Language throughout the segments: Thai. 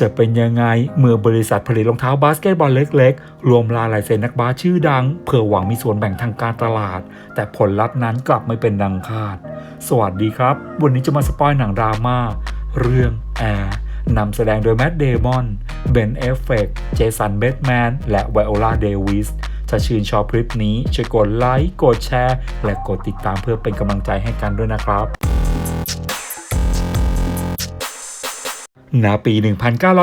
จะเป็นยังไงเมื่อบริษัทผลิตรองเท้าบาสเกตบอลเล็กๆ รวมลาลายเซ็นนักบาสชื่อดัง เพื่อหวังมีส่วนแบ่งทางการตลาด แต่ผลลัพธ์นั้นกลับไม่เป็นดังคาด สวัสดีครับ วันนี้จะมาสปอยหนังดราม่าเรื่องแอร์นำแสดงโดยแมดเดมอน เบนเอฟเฟกเจสันเบทแมน และไวโอลาเดวิสถ้าชื่นชอบคลิปนี้ช่วยกดไลค์ กดแชร์ และกดติดตามเพื่อเป็นกำลังใจให้กันด้วยนะครับ ณปี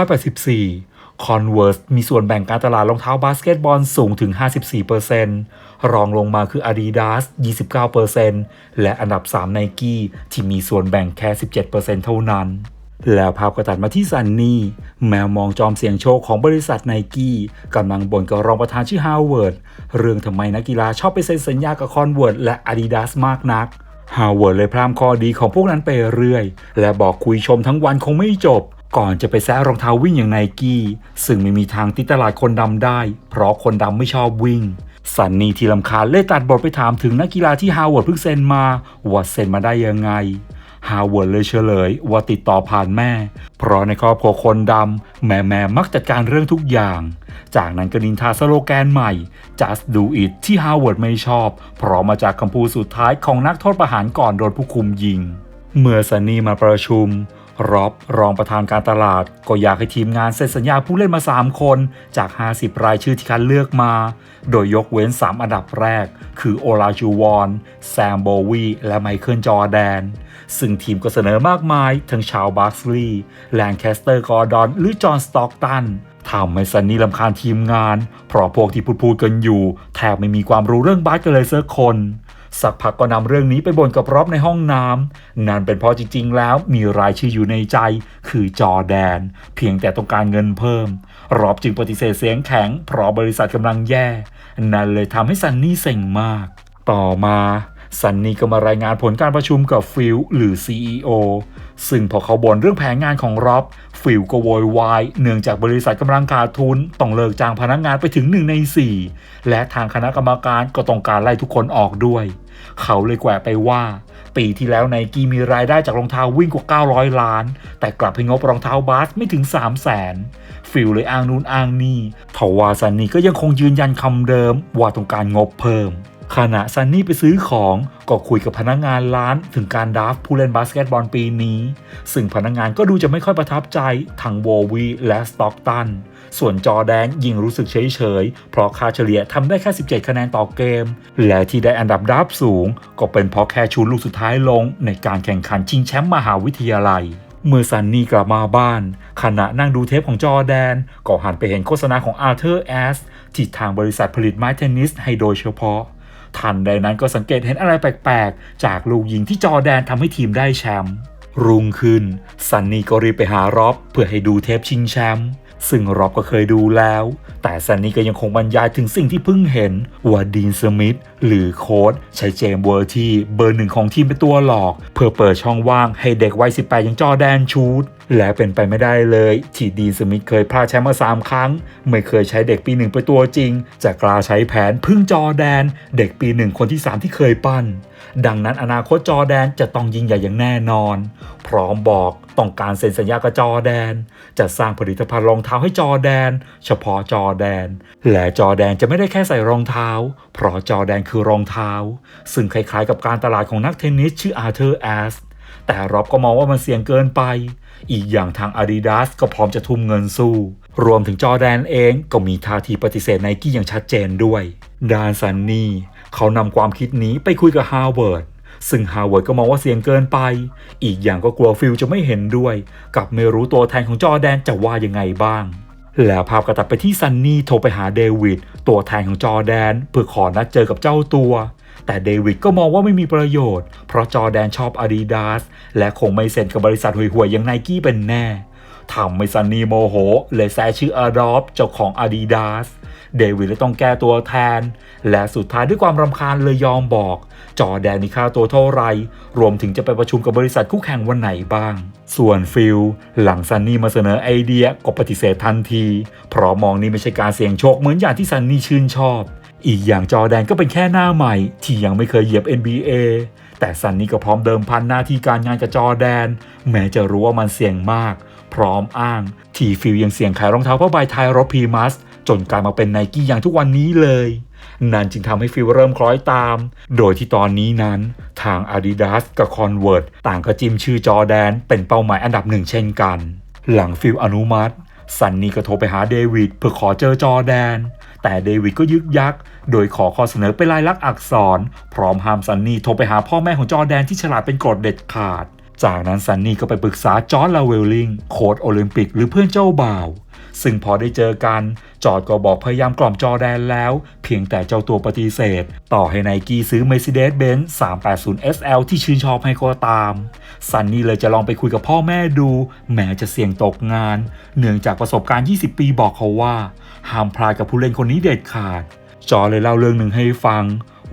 1984 Converse มีส่วนแบ่งการตลาดรองเท้าบาสเกตบอลสูงถึง 54%รองลงมาคือ Adidas 29%และอันดับ 3 Nike ที่มีส่วนแบ่งแค่ 17%เท่านั้นแล้วภาพก็ตัดมาที่ซันนี่แมวมองจอมเสียงโชคของบริษัทไนกี้กำลังบ่นกับรองประธานชื่อฮาวเวิร์ดเรื่องทำไมนักกีฬาชอบไปเซ็นสัญญากับคอนเวิร์ดและ Adidas มากนักฮาวเวิร์ดเลยพรามข้อดีของพวกนั้นไปเรื่อย และบอกคุยชมทั้งวันคงไม่จบ ก่อนจะไปแซะรองเท้าวิ่งอย่างไนกี้ซึ่งไม่มีทางติดตลาดคนดำได้ เพราะคนดำไม่ชอบวิ่ง สันนีที่ลำคาเลยตัดบทไปถามถึงนักกีฬาที่ฮาวเวิร์ดเพิ่งเซ็นมาว่าเซ็นมาได้ยังไงฮาวเวิร์ดเลยเฉลยว่าติดต่อผ่านแม่ เพราะในครอบครัวคนดำแม่แม่มักจัดการเรื่องทุกอย่าง จากนั้นก็นินทาสโลแกนใหม่ just do it ที่ฮาวเวิร์ดไม่ชอบ เพราะมาจากคำพูดสุดท้ายของนักโทษประหารก่อนโดนผู้คุมยิง เมื่อซันนี่มาประชุม รอบรองประธานการตลาด ก็อยากให้ทีมงานเซ็นสัญญาผู้เล่นมา 3 คนจาก 50 รายชื่อที่คัดเลือกมา โดยยกเว้น 3 อันดับแรก คือโอลาจูวอน แซมโบวี และไมเคิลจอแดน ซึ่งทีมก็เสนอมากมาย ทั้งชาวบาร์สลีย์แลนแคสเตอร์กอร์ดอน หรือจอห์นสต็อกตันทำให้ซันนี่ลำคาญทีมงาน เพราะพวกที่พูดพูดกันอยู่ แทบไม่มีความรู้เรื่องบาสกันเลยสักคน สักพักก็นำเรื่องนี้ไปบ่นกับร็อบในห้องน้ำนั่นเป็นเพราะจริง ๆ แล้วมีรายชื่ออยู่ในใจ คือจอแดน เพียงแต่ต้องการเงินเพิ่มร็อบจึงปฏิเสธเสียงแข็งเพราะบริษัทกำลังแย่ นั่นเลยทำให้ซันนี่เซ็งมาก ต่อมาซันนี่ก็มารายงานผลการประชุมกับฟิลหรือ CEO ซึ่งพอเขาบ่นเรื่องแผนงานของร็อบฟิลก็โวยวายเนื่องจากบริษัทกำลังขาดทุน ต้องเลิกจ้างพนักงานไปถึง1ใน 4 และทางคณะกรรมการก็ต้องการไล่ทุกคนออกด้วย เขาเลยแกวะไปว่า ปีที่แล้วไนกี้มีรายได้จากรองเท้าวิ่งกว่า 900 ล้าน แต่กลับให้งบรองเท้าบาสไม่ถึง 3 0 0แสนฟิลเลยอ้างนู่นอ้างนี่ทว่าซันนี่ก็ยังคงยืนยันคำเดิมว่าต้องการงบเพิ่ม ขณะซันนี่ไปซื้อของก็คุยกับพนักงานร้านถึงการดราฟผู้เล่นบาสเกตบอลปีนี้ ซึ่งพนักงานก็ดูจะไม่ค่อยประทับใจทั้งโววีและสต็อกตัน ส่วนจอแดนยิ่งรู้สึกเฉยๆ เพราะคาเฉลี่ยทำได้แค่ 17 คะแนนต่อเกม และที่ได้อันดับดราฟสูง ก็เป็นเพราะแค่ชูลูกสุดท้ายลงในการแข่งขันชิงแชมป์มหาวิทยาลัยเมื่อซันนี่กลับมาบ้าน ขณะนั่งดูเทปของจอแดน ก็หันไปเห็นโฆษณาของอาร์เธอร์แอสที่ทางบริษัทผลิตไม้เทนนิสให้โดยเฉพาะ ทันใดนั้นก็สังเกตเห็นอะไรแปลกๆ จากลูกยิงที่จอแดนทำให้ทีมได้แชมป์รุ่งขึ้นซันนี่ก็รีบไปหาร็อบเพื่อให้ดูเทปชิงแชมป์ ซึ่งร็อบก็เคยดูแล้ว แต่ซันนี่ก็ยังคงบรรยายถึงสิ่งที่เพิ่งเห็น ว่าดีนสมิธหรือโค้ดใช้เจมส์เวอร์ที่เบอร์หนึ่งของทีมเป็นตัวหลอก เพื่อเปิดช่องว่างให้เด็กวัย 18 อย่างจอแดนชูดและเป็นไปไม่ได้เลย ที่ดีนสมิธเคยพลาดแชมป์มา 3 ครั้ง ไม่เคยใช้เด็กปีหนึ่งเป็นตัวจริง จะกล้าใช้แผนพึ่งจอแดน เด็กปีหนึ่งคนที่ 3 ที่เคยปั้น ดังนั้นอนาคตจอแดนจะต้องยิ่งใหญ่อย่างแน่นอน พร้อมบอกต้องการเซ็นสัญญากับจอแดน จะสร้างผลิตภัณฑ์รองเท้าให้จอแดน เฉพาะจอแดน และจอแดนจะไม่ได้แค่ใส่รองเท้า เพราะจอแดนคือรองเท้า ซึ่งคล้ายๆกับการตลาดของนักเทนนิสชื่ออาร์เธอร์แอสแต่ร็อบก็มองว่ามันเสี่ยงเกินไป อีกอย่างทาง Adidas ก็พร้อมจะทุ่มเงินสู้ รวมถึงจอแดนเองก็มีท่าทีปฏิเสธไนกี้อย่างชัดเจนด้วย ดานซันนี่เขานำความคิดนี้ไปคุยกับฮาวเวิร์ด ซึ่งฮาวเวิร์ดก็มองว่าเสี่ยงเกินไป อีกอย่างก็กลัวฟิลจะไม่เห็นด้วย กับไม่รู้ตัวแทนของจอแดนจะว่ายังไงบ้าง แล้วภาพก็ตัดไปที่ซันนี่โทรไปหาเดวิดตัวแทนของจอแดน เพื่อขอนัดเจอกับเจ้าตัว แต่เดวิดก็มองว่าไม่มีประโยชน์ เพราะจอแดนชอบ Adidas และคงไม่เซ็นกับบริษัทห่วยๆอย่างไนกี้เป็นแน่ ทำให้ซันนี่โมโห เลยแซชื่ออารอฟเจ้าของ Adidas เดวิดเลยต้องแก้ตัวแทน และสุดท้ายด้วยความรำคาญเลยยอมบอก จอแดนนี่ค่าตัวเท่าไร รวมถึงจะไปประชุมกับบริษัทคู่แข่งวันไหนบ้าง ส่วนฟิลหลังซันนี่มาเสนอไอเดียก็ปฏิเสธทันที เพราะมองนี่ไม่ใช่การเสี่ยงโชคเหมือนอย่างที่ซันนี่ชื่นชอบ อีกอย่างจอแดนก็เป็นแค่หน้าใหม่ ที่ยังไม่เคยเหยียบ NBA แต่ซันนี่ก็พร้อมเดิมพันหน้าที่การงานกับจอแดน แม้จะรู้ว่ามันเสี่ยงมาก พร้อมอ้างที่ฟิลยังเสี่ยงขายรองเท้าผ้าใบไทยรถพีมัสจนกลายมาเป็นไนกี้อย่างทุกวันนี้เลยนั่นจึงทำให้ฟิลเริ่มคล้อยตาม โดยที่ตอนนี้นั้นทาง Adidas กับ Converse ต่างก็จิ้มชื่อจอแดน เป็นเป้าหมายอันดับหนึ่งเช่นกัน หลังฟิลอนุมัติซันนี่ก็โทรไปหาเดวิดเพื่อขอเจอจอแดน แต่เดวิดก็ยึกยัก โดยขอข้อเสนอเป็นลายลักษณ์อักษร พร้อมห้ามซันนี่โทรไปหาพ่อแม่ของจอแดนที่ฉลาดเป็นกรดเด็ดขาด จากนั้นซันนี่ก็ไปปรึกษาจอร์ดลาเวลลิงโค้ชโอลิมปิกหรือเพื่อนเจ้าบ่าว ซึ่งพอได้เจอกันจอร์ดก็บอกพยายามกล่อมจอแดนแล้ว เพียงแต่เจ้าตัวปฏิเสธ ต่อให้ไนกี้ซื้อ Mercedes-Benz 380 SL ที่ชื่นชอบให้ก็ตาม ซันนี่เลยจะลองไปคุยกับพ่อแม่ดู แม้จะเสี่ยงตกงาน เนื่องจากประสบการณ์ 20 ปีบอกเขาว่าห้ามพลาดกับผู้เล่นคนนี้เด็ดขาด จอเลยเล่าเรื่องหนึ่งให้ฟัง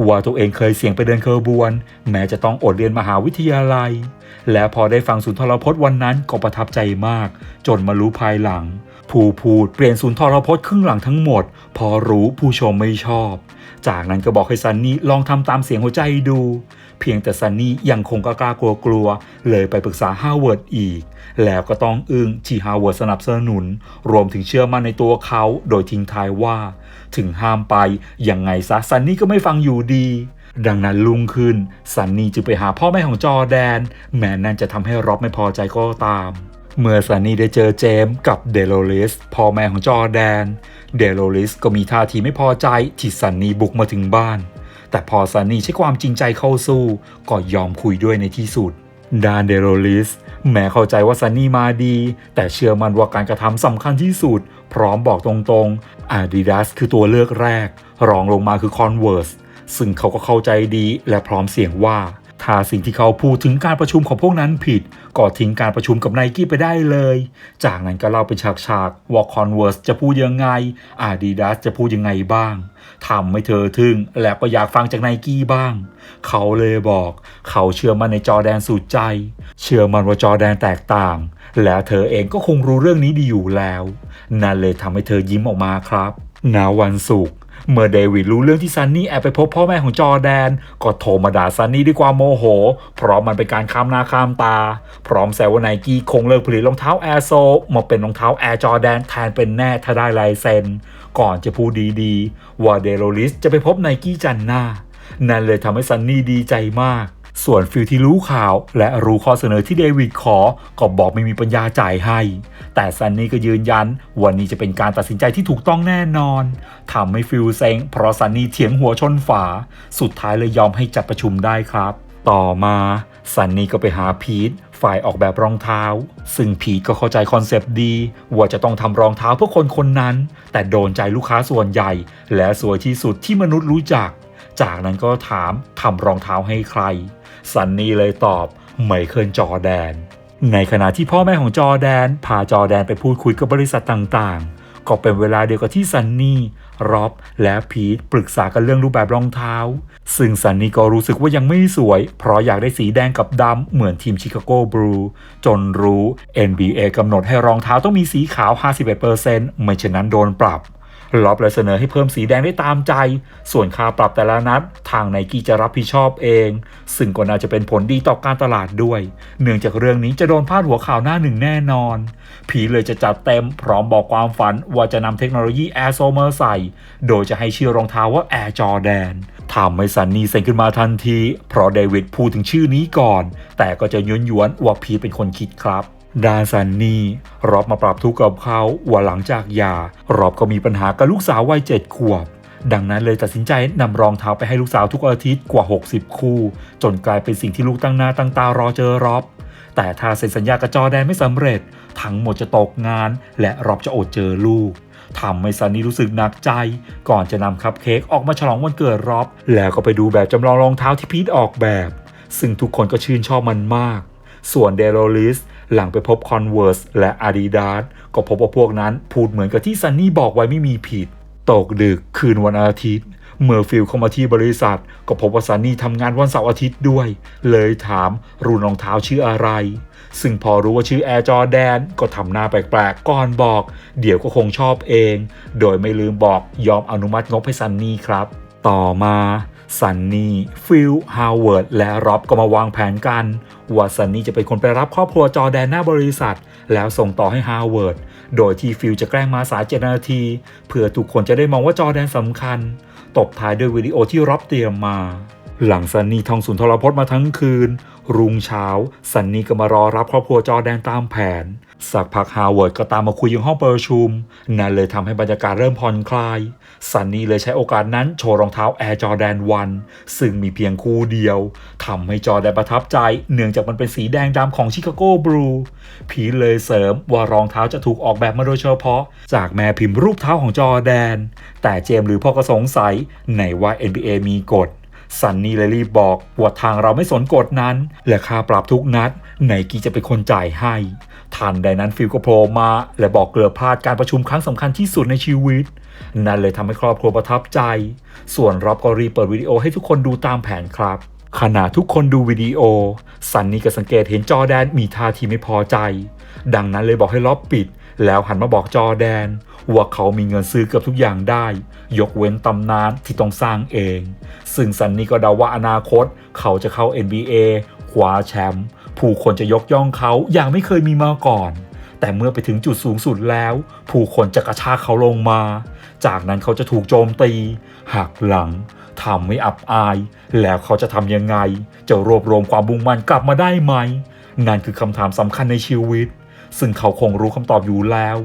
ว่าตัวเองเคยเสี่ยงไปเดินเคอร์บวน แม้จะต้องอดเรียนมหาวิทยาลัย และพอได้ฟังสุนทรพจน์วันนั้นก็ประทับใจมาก จนมารู้ภายหลัง ผู้พูดเปลี่ยนสุนทรพจน์ครึ่งหลังทั้งหมด พอรู้ผู้ชมไม่ชอบ จากนั้นก็บอกให้ซันนี่ลองทำตามเสียงหัวใจดู เพียงแต่ซันนี่ยังคงกล้ากลัวกลัวๆเลยไปปรึกษาฮาวเวิร์ดอีก แล้วก็ต้องอึ้งที่ฮาวเวิร์ดสนับสนุน รวมถึงเชื่อมั่นในตัวเขาโดยทิ้งท้ายว่า ถึงห้ามไปยังไงซะซันนี่ก็ไม่ฟังอยู่ดีดังนั้นลุงขึ้นซันนี่จึงไปหาพ่อแม่ของจอแดน แม้นั่นจะทำให้ร็อบไม่พอใจก็ตาม เมื่อซันนี่ได้เจอเจมส์กับเดโลลิสพ่อแม่ของจอแดน เดโลลิสก็มีท่าทีไม่พอใจที่ซันนี่บุกมาถึงบ้าน แต่พอซันนี่ใช้ความจริงใจเข้าสู้ ก็ยอมคุยด้วยในที่สุดดานเดโรลิสแม้เข้าใจว่าซันนี่มาดี แต่เชื่อมันว่าการกระทำสำคัญที่สุด พร้อมบอกตรงๆ Adidas คือตัวเลือกแรก รองลงมาคือ Converse ซึ่งเขาก็เข้าใจดีและพร้อมเสี่ยงว่า ถ้าสิ่งที่เขาพูดถึงการประชุมของพวกนั้นผิด ก็ทิ้งการประชุมกับไนกี้ไปได้เลย จากนั้นก็เล่าเป็นฉากๆว่า Converse จะพูดยังไง Adidas จะพูดยังไงบ้างทำให้เธอทึ่งและก็อยากฟังจากไนกี้บ้าง เขาเลยบอก เขาเชื่อมันในจอแดนสุดใจ เชื่อมันว่าจอแดนแตกต่าง และเธอเองก็คงรู้เรื่องนี้ดีอยู่แล้ว นั่นเลยทำให้เธอยิ้มออกมาครับณวันศุกร์ เมื่อเดวิดรู้เรื่องที่ซันนี่แอบไปพบพ่อแม่ของจอแดน ก็โทรมาด่าซันนี่ด้วยความโมโห เพราะมันเป็นการข้ามหน้าข้ามตา พร้อมแซวว่าไนกี้คงเลิกผลิตรองเท้าแอร์โซมาเป็นรองเท้าแอร์จอแดนแทนเป็นแน่ถ้าได้ลายเซ็น ก่อนจะพูดดีๆ ว่าเดโรลิสจะไปพบไนกี้จันหน้า นั่นเลยทำให้ซันนี่ดีใจมาก ส่วนฟิลที่รู้ข่าว และรู้ข้อเสนอที่เดวิดขอ ก็บอกไม่มีปัญญาจ่ายให้ แต่ซันนี่ก็ยืนยัน วันนี้จะเป็นการตัดสินใจที่ถูกต้องแน่นอนทำให้ฟิลเซ็งเพราะซันนี่เถียงหัวชนฝา สุดท้ายเลยยอมให้จัดประชุมได้ครับ ต่อมาซันนี่ก็ไปหาพีทฝ่ายออกแบบรองเท้า ซึ่งพีทก็เข้าใจคอนเซปต์ดี ว่าจะต้องทำรองเท้าเพื่อคนคนนั้น แต่โดนใจลูกค้าส่วนใหญ่ และสวยที่สุดที่มนุษย์รู้จัก จากนั้นก็ถามทำรองเท้าให้ใคร ซันนี่เลยตอบไมเคิลจอแดน ในขณะที่พ่อแม่ของจอแดน พาจอแดนไปพูดคุยกับบริษัทต่างๆ ก็เป็นเวลาเดียวกับที่ซันนี่ร็อบและพีทปรึกษากันเรื่องรูปแบบรองเท้า ซึ่งซันนี่ก็รู้สึกว่ายังไม่สวย เพราะอยากได้สีแดงกับดำเหมือนทีมชิคาโกบลูจนรู้ NBA กำหนดให้รองเท้าต้องมีสีขาว 51%ไม่เช่นนั้นโดนปรับ ล็อบเลยเสนอให้เพิ่มสีแดงได้ตามใจ ส่วนค่าปรับแต่ละนัด ทางไนกี้จะรับผิดชอบเอง ซึ่งก็น่าจะเป็นผลดีต่อการตลาดด้วย เนื่องจากเรื่องนี้จะโดนพาดหัวข่าวหน้าหนึ่งแน่นอน ผีเลยจะจัดเต็มพร้อมบอกความฝันว่าจะนำเทคโนโลยีแอร์โซเมอร์ใส่ โดยจะให้ชื่อรองเท้าว่าแอร์จอแดนทำให้ซันนี่เซ็งขึ้นมาทันที เพราะเดวิดพูดถึงชื่อนี้ก่อน แต่ก็จะย้อนยวนๆว่าพีทเป็นคนคิดครับ ดานซันนี่รอบมาปรับทุกข์กับเขาว่าหลังจากยารอบก็มีปัญหากับลูกสาววัยเจ็ดขวบ ดังนั้นเลยตัดสินใจนำรองเท้าไปให้ลูกสาวทุกอาทิตย์กว่า 60 คู่ จนกลายเป็นสิ่งที่ลูกตั้งหน้าตั้งตารอเจอรอบ แต่ถ้าเซ็นสัญญากับจอแดนไม่สำเร็จ ทั้งหมดจะตกงาน และรอบจะอดเจอลูกทำให้ซันนี่รู้สึกหนักใจ ก่อนจะนำคัพเค้กออกมาฉลองวันเกิดรอบ แล้วก็ไปดูแบบจำลองรองเท้าที่พีทออกแบบ ซึ่งทุกคนก็ชื่นชอบมันมาก ส่วนเดโรลิสหลังไปพบ Converse และ Adidas ก็พบว่าพวกนั้นพูดเหมือนกับที่ซันนี่บอกไว้ไม่มีผิด ตกดึกคืนวันอาทิตย์ เมื่อฟิลเข้ามาที่บริษัท ก็พบว่าซันนี่ทำงานวันเสาร์อาทิตย์ด้วย เลยถามรุ่นรองเท้าชื่ออะไร ซึ่งพอรู้ว่าชื่อ Air Jordan ก็ทำหน้าแปลกๆก่อนบอก เดี๋ยวก็คงชอบเอง โดยไม่ลืมบอกยอมอนุมัติงบให้ซันนี่ครับต่อมาซันนี่ ฟิล ฮาวเวิร์ด และร็อบก็มาวางแผนกัน ว่าซันนี่จะเป็นคนไปรับครอบครัวจอแดนหน้าบริษัท แล้วส่งต่อให้ฮาวเวิร์ด โดยที่ฟิลจะแกล้งมาสายเจ็ดนาที เพื่อทุกคนจะได้มองว่าจอแดนสำคัญ ตบท้ายด้วยวิดีโอที่รับเตรียมมา หลังซันนี่ท่องสุนทรพจน์มาทั้งคืน รุ่งเช้าซันนี่ก็มารอรับครอบครัวจอแดนตามแผน สักพักฮาวเวิร์ดก็ตามมาคุยยังห้องประชุม นั่นเลยทำให้บรรยากาศเริ่มผ่อนคลาย ซันนี่เลยใช้โอกาสนั้นโชว์รองเท้า Air Jordan 1ซึ่งมีเพียงคู่เดียวทำให้จอแดนประทับใจ เนื่องจากมันเป็นสีแดงดำของชิคาโกบลูพีเลยเสริมว่ารองเท้าจะถูกออกแบบมาโดยเฉพาะ จากแม่พิมพ์รูปเท้าของจอแดน แต่เจมส์หรือพ่อก็สงสัยไหนว่า NBA มีกฎซันนี่เลยรีบบอกว่าทางเราไม่สนกฎนั้น และค่าปรับทุกนัดไนกี้จะเป็นคนจ่ายให้ ทันใดนั้นฟิลก็โผล่มาและบอกเกือบพลาดการประชุมครั้งสำคัญที่สุดในชีวิต นั่นเลยทำให้ครอบครัวประทับใจ ส่วนรอบก็รีบเปิดวิดีโอให้ทุกคนดูตามแผนครับ ขณะทุกคนดูวิดีโอซันนี่ก็สังเกตเห็นจอแดนมีท่าทีไม่พอใจ ดังนั้นเลยบอกให้ล็อบปิด แล้วหันมาบอกจอแดน ว่าเขามีเงินซื้อเกือบทุกอย่างได้ ยกเว้นตำนานที่ต้องสร้างเอง ซึ่งซันนี่ก็เดาว่าอนาคต เขาจะเข้า NBA คว้าแชมป์ ผู้คนจะยกย่องเขาอย่างไม่เคยมีมาก่อน แต่เมื่อไปถึงจุดสูงสุดแล้ว ผู้คนจะกระชากเขาลงมา จากนั้นเขาจะถูกโจมตี หักหลังทำไม่อับอาย แล้วเขาจะทำยังไง จะรวบรวมความมุ่งมั่นกลับมาได้ไหมนั่นคือคำถามสำคัญในชีวิต ซึ่งเขาคงรู้คำตอบอยู่แล้ว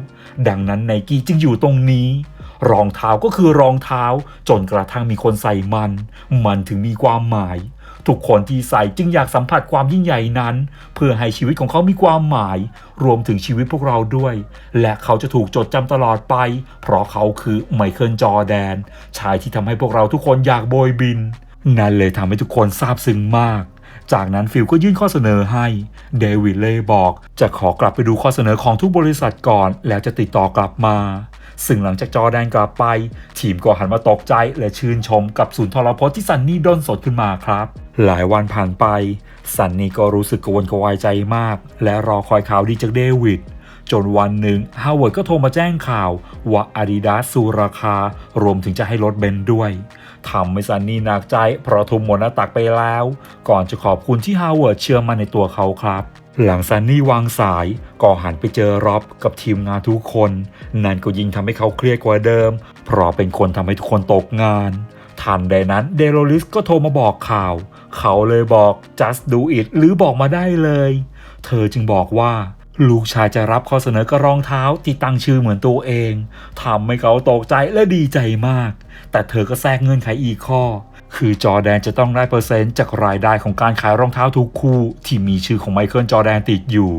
ดังนั้นไนกี้จึงอยู่ตรงนี้ รองเท้าก็คือรองเท้า จนกระทั่งมีคนใส่มัน มันถึงมีความหมาย ทุกคนที่ใส่จึงอยากสัมผัสความยิ่งใหญ่นั้น เพื่อให้ชีวิตของเขามีความหมาย รวมถึงชีวิตพวกเราด้วย และเขาจะถูกจดจำตลอดไป เพราะเขาคือไมเคิลจอแดน ชายที่ทำให้พวกเราทุกคนอยากโบยบิน นั่นเลยทำให้ทุกคนซาบซึ้งมากจากนั้นฟิลก็ยื่นข้อเสนอให้ เดวิดเลยบอก จะขอกลับไปดูข้อเสนอของทุกบริษัทก่อน แล้วจะติดต่อกลับมา ซึ่งหลังจากจอแดนกลับไป ทีมก็หันมาตกใจและชื่นชมกับศูนย์ทรพจน์ที่ซันนี่ด้นสดขึ้นมาครับ หลายวันผ่านไป ซันนี่ก็รู้สึกกวนกวายใจมาก และรอคอยข่าวดีจากเดวิดจนวันหนึ่งฮาวเวิร์ดก็โทรมาแจ้งข่าว ว่า Adidas สูราคา รวมถึงจะให้ลดเบนซ์ด้วยทำให้ซันนี่หนักใจเพราะทุ่มหมดหน้าตักไปแล้ว ก่อนจะขอบคุณที่ฮาวเวิร์ดเชื่อมั่นในตัวเขาครับ หลังซันนี่วางสายก็หันไปเจอร็อบกับทีมงานทุกคน นั่นก็ยิ่งทำให้เขาเครียดกว่าเดิม เพราะเป็นคนทำให้ทุกคนตกงาน ทันใดนั้นเดโรลิสก็โทรมาบอกข่าว เขาเลยบอก just do it หรือบอกมาได้เลย เธอจึงบอกว่า ลูกชายจะรับข้อเสนอกระรองเท้าที่ตั้งชื่อเหมือนตัวเองทำให้เขาตกใจและดีใจมาก แต่เธอก็แทรกเงื่อนไขอีกข้อ คือจอแดนจะต้องได้เปอร์เซ็นต์จากรายได้ของการขายรองเท้าทุกคู่ที่มีชื่อของไมเคิลจอแดนติดอยู่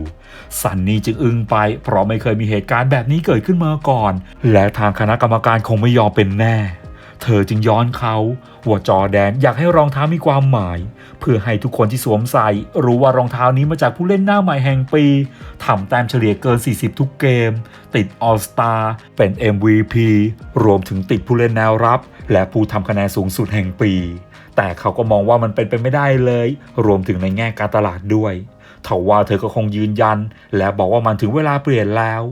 ซันนี่จึงอึ้งไป เพราะไม่เคยมีเหตุการณ์แบบนี้เกิดขึ้นมาก่อน และทางคณะกรรมการคงไม่ยอมเป็นแน่ เธอจึงย้อนเขาว่าจอแดนอยากให้รองเท้ามีความหมาย เพื่อให้ทุกคนที่สวมใส่ รู้ว่ารองเท้านี้มาจากผู้เล่นหน้าใหม่แห่งปีทำแต้มเฉลี่ยเกิน 40 ทุกเกม ติดออสตาเป็น MVP รวมถึงติดผู้เล่นแนวรับ และผู้ทำคะแนนสูงสุดแห่งปี แต่เขาก็มองว่ามันเป็นไปไม่ได้เลย รวมถึงในแง่การตลาดด้วย ทว่าเธอก็คงยืนยัน และบอกว่ามันถึงเวลาเปลี่ยนแล้ว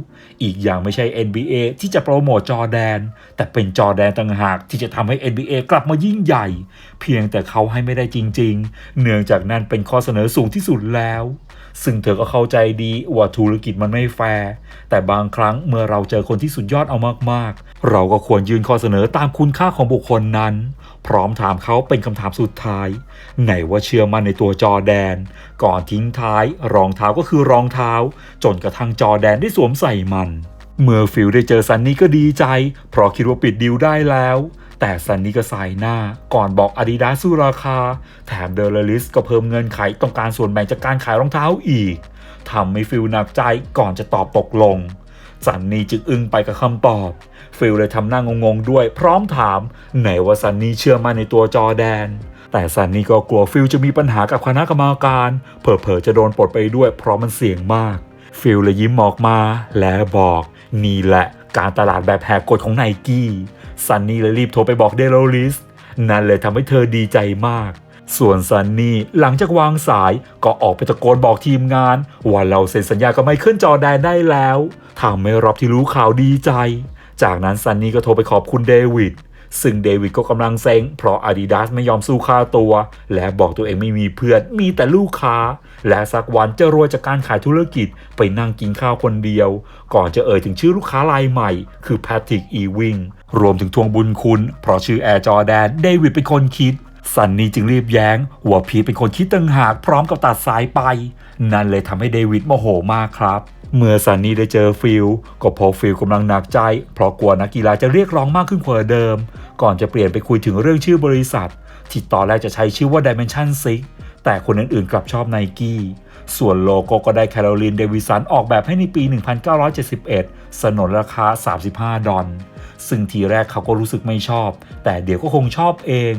อีกอย่างไม่ใช่ NBA ที่จะโปรโมทจอแดน แต่เป็นจอแดนต่างหากที่จะทำให้ NBA กลับมายิ่งใหญ่ เพียงแต่เขาให้ไม่ได้จริง ๆ เนื่องจากนั่นเป็นข้อเสนอสูงที่สุดแล้ว ซึ่งเธอก็เข้าใจดีว่าธุรกิจมันไม่แฟร์แต่บางครั้งเมื่อเราเจอคนที่สุดยอดเอามากๆ เราก็ควรยื่นข้อเสนอตามคุณค่าของบุคคลนั้น พร้อมถามเขาเป็นคำถามสุดท้ายไหนว่าเชื่อมั่นในตัวจอแดน ก่อนทิ้งท้ายรองเท้าก็คือรองเท้า จนกระทั่งจอแดนได้สวมใส่มัน เมื่อฟิลได้เจอซันนี่ก็ดีใจ เพราะคิดว่าปิดดีลได้แล้ว แต่ซันนี่ก็สายหน้า ก่อนบอกอาดิดาสู้ราคา แถมเดลลิสก็เพิ่มเงินไขต้องการส่วนแบ่งจากการขายรองเท้าอีกทำให้ฟิลหนักใจก่อนจะตอบตกลงซันนี่จึงอึ้งไปกับคำตอบ ฟิลเลยทำหน้างงๆด้วย พร้อมถามไหนว่าซันนี่เชื่อมั่นในตัวจอแดน แต่ซันนี่ก็กลัวฟิลจะมีปัญหากับคณะกรรมการ เผลอๆจะโดนปลดไปด้วยเพราะมันเสี่ยงมาก ฟิลเลยยิ้มออกมา และบอก นี่แหละการตลาดแบบแหกกฎของไนกี้ซันนี่เลยรีบโทรไปบอกเดโลลิสนั่นเลยทำให้เธอดีใจมากส่วนซันนี่หลังจากวางสายก็ออกไปตะโกนบอกทีมงาน ว่าเราเซ็นสัญญากับไมเคิลจอแดนได้แล้วทำให้รอบที่รู้ข่าวดีใจ จากนั้นซันนี่ก็โทรไปขอบคุณเดวิดซึ่งเดวิดก็กำลังเซ็งเพราะ Adidas ไม่ยอมสู้ค่าตัว และบอกตัวเองไม่มีเพื่อนมีแต่ลูกค้า และสักวันจะรวยจากการขายธุรกิจไปนั่งกินข้าวคนเดียว ก่อนจะเอ่ยถึงชื่อลูกค้ารายใหม่ คือแพทริกอีวิงรวมถึงทวงบุญคุณ เพราะชื่อแอร์จอแดนเดวิดเป็นคนคิดซันนี่จึงรีบแย้งว่าพีทเป็นคนคิดตั้งหากพร้อมกับตัดสายไป นั่นเลยทำให้เดวิดโมโหมากครับ เมื่อซันนี่ได้เจอฟิลก็พบฟิลกำลังหนักใจ เพราะกลัวนักกีฬาจะเรียกร้องมากขึ้นกว่าเดิม ก่อนจะเปลี่ยนไปคุยถึงเรื่องชื่อบริษัท ที่ตอนแรกจะใช้ชื่อว่า Dimension 6 แต่คนอื่นๆ กลับชอบไนกี้ส่วนโลโก้ก็ได้แคโรลินเดวิสันออกแบบให้ในปี 1971 สนนราคา 35 ดอลซึ่งทีแรกเขาก็รู้สึกไม่ชอบ แต่เดี๋ยวก็คงชอบเอง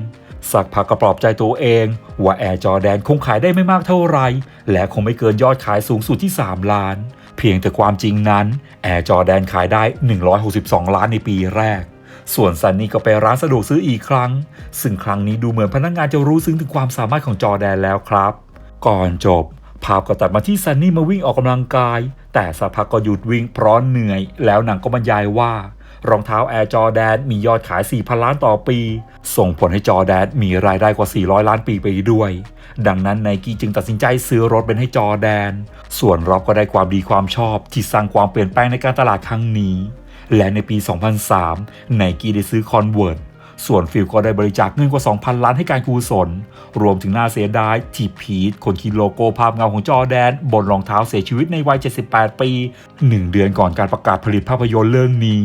สักพักก็ปลอบใจตัวเอง ว่าแอร์จอแดนคงขายได้ไม่มากเท่าไหร่และคงไม่เกินยอดขายสูงสุดที่ 3 ล้าน เพียงแต่ความจริงนั้นแอร์จอแดนขายได้ 162 ล้านในปีแรก ส่วนซันนี่ก็ไปร้านสะดวกซื้ออีกครั้ง ซึ่งครั้งนี้ดูเหมือนพนักงานจะรู้ซึ้งถึงความสามารถของจอแดนแล้วครับ ก่อนจบ ภาพก็ตัดมาที่ซันนี่มาวิ่งออกกำลังกาย แต่สักพักก็หยุดวิ่งเพราะเหนื่อย แล้วหนังก็บรรยายว่า รองเท้าแอร์จอแดนมียอดขาย 4,000 ล้านต่อปี ส่งผลให้จอแดนมีรายได้กว่า 400 ล้านปีไปด้วย ดังนั้นไนกี้จึงตัดสินใจซื้อรถเป็นให้จอแดน ส่วนร็อบก็ได้ความดีความชอบ ที่สร้างความเปลี่ยนแปลงในการตลาดครั้งนี้ และในปี 2003ไนกี้ได้ซื้อคอนเวิร์ตส่วนฟิลก็ได้บริจาคเงินกว่า 2,000 ล้านให้การกุศล รวมถึงน่าเสียดายที่พีทคนคิดโลโก้ภาพเงาของจอแดน บนรองเท้าเสียชีวิตในวัย 78 ปี 1 เดือนก่อนการประกาศผลิตภาพยนตร์เรื่องนี้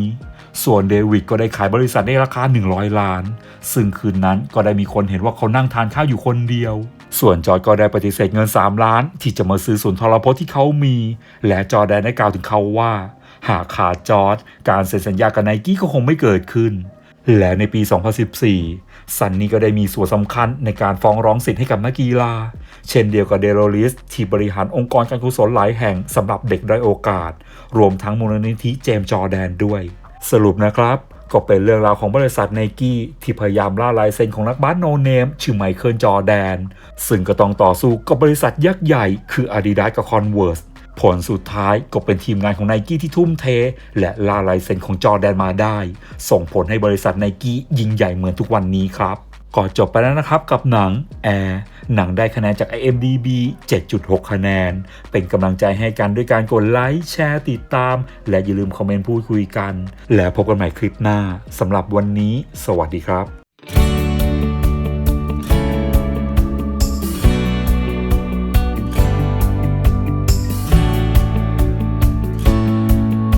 ส่วนเดวิดก็ได้ขายบริษัทในราคา 100 ล้าน ซึ่งคืนนั้นก็ได้มีคนเห็นว่าเขานั่งทานข้าวอยู่คนเดียว ส่วนจอร์ดก็ได้ปฏิเสธเงิน 3 ล้าน ที่จะมาซื้อศูนทรพจน์ที่เขามี และจอร์แดนได้กล่าวถึงเขาว่า หากขาดจอร์ดการเซ็นสัญญากับไนกี้ก็คงไม่เกิดขึ้น และในปี 2014 ซันนี่ก็ได้มีส่วนสำคัญในการฟ้องร้องสิทธิ์ให้กับนักกีฬา เช่นเดียวกับเดโรลิสที่บริหารองค์กรการกุศลหลายแห่งสำหรับเด็กด้อยโอกาส รวมทั้งมูลนิธิเจมจอร์แดนด้วย สรุปนะครับก็เป็นเรื่องราวของบริษัทไนกี้ที่พยายามล่าลายเซ็นของนักบาสโนเนม ชื่อไมเคิลจอแดน ซึ่งก็ต้องต่อสู้กับบริษัทยักษ์ใหญ่คือ Adidas กับ Converse ผลสุดท้ายก็เป็นทีมงานของไนกี้ที่ทุ่มเท และล่าลายเซ็นของจอแดนมาได้ ส่งผลให้บริษัทไนกี้ยิ่งใหญ่เหมือนทุกวันนี้ครับ ก็จบไปแล้วนะครับกับหนังแอร์หนังได้คะแนนจาก IMDB 7.6 คะแนน เป็นกำลังใจให้กันด้วยการกดไลค์แชร์ติดตาม และอย่าลืมคอมเมนต์พูดคุยกัน แล้วพบกันใหม่คลิปหน้าสำหรับวันนี้ สวัสดีครับ